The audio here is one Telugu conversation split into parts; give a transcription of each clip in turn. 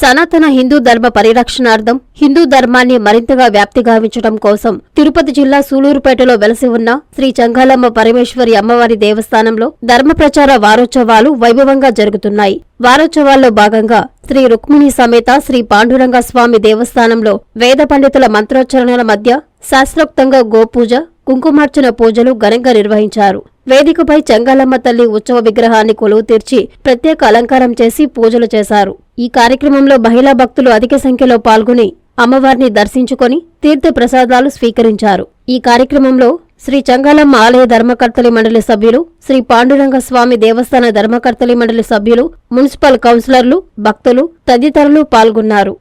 సనాతన హిందూ ధర్మ పరిరక్షణార్థం హిందూ ధర్మాన్ని మరింతగా వ్యాప్తి గావించడం కోసం తిరుపతి జిల్లా సూలూరుపేటలో వెలసి ఉన్న శ్రీ చంగాలమ్మ పరమేశ్వరి అమ్మవారి దేవస్థానంలో ధర్మ ప్రచార వారోత్సవాలు వైభవంగా జరుగుతున్నాయి. వారోత్సవాల్లో భాగంగా శ్రీ రుక్మిణి సమేత శ్రీ పాండురంగ స్వామి దేవస్థానంలో వేద పండితుల మంత్రోచ్చరణల మధ్య శాస్త్రోక్తంగా గోపూజ కుంకుమార్చన పూజలు ఘనంగా నిర్వహించారు. వేదికపై చెంగాలమ్మ తల్లి ఉత్సవ విగ్రహాన్ని కొలువు తీర్చి ప్రత్యేక అలంకారం చేసి పూజలు చేశారు. ఈ కార్యక్రమంలో మహిళా భక్తులు అధిక సంఖ్యలో పాల్గొని అమ్మవారిని దర్శించుకొని తీర్థ ప్రసాదాలు స్వీకరించారు. ఈ కార్యక్రమంలో శ్రీ చంగాలమ్మ ఆలయ ధర్మకర్తలి మండలి సభ్యులు శ్రీ పాండురంగ స్వామి దేవస్థాన ధర్మకర్తలి మండలి సభ్యులు మున్సిపల్ కౌన్సిలర్లు భక్తులు తదితరులు పాల్గొన్నారు.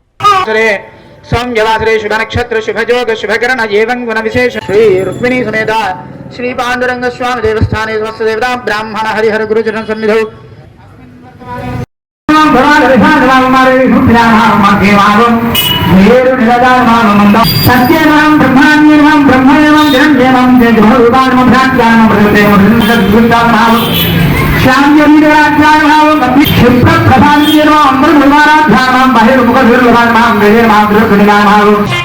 శుభ నక్షత్ర శుభజోగ శుభకరణ ఏవం గుణ విశేష శ్రీ రుక్మిణీ సమేత శ్రీ పాండురంగ స్వామి దేవస్థానే సమస్త దేవతా బ్రాహ్మణ హరిహర గురుజన సన్నిధౌ సత్యమం బ్రహ్మాణ్యం బ్రహ్మణం జనం జనం క్షిప్రప్రభాన్యం బహిర్ముఖాం గజేమాం ఆచమనీయం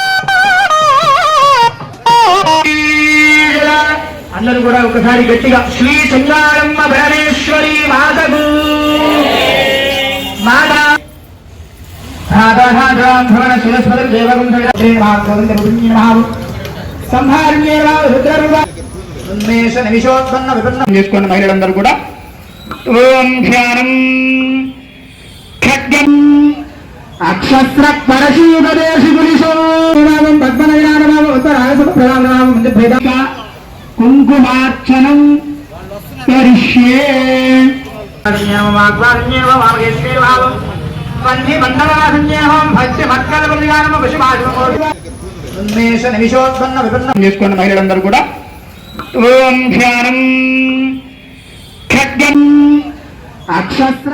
అందరూ కూడా ఒకసారి గట్టిగా శ్రీ సింగారమ్మ భరణేశ్వరి మాతకు మాత. భ్రమణ శిరస్పదం దేవగం చేసుకోండి మహిళలందరూ కూడా. ఓం ధ్యానం. ఖడ్గం. అక్షస్ర పరశీపదేశికులిశోం చేసుకోండి మహిళలందరూ కూడా? ఓం ధ్యానం. ఖడ్గం. అక్షస్ర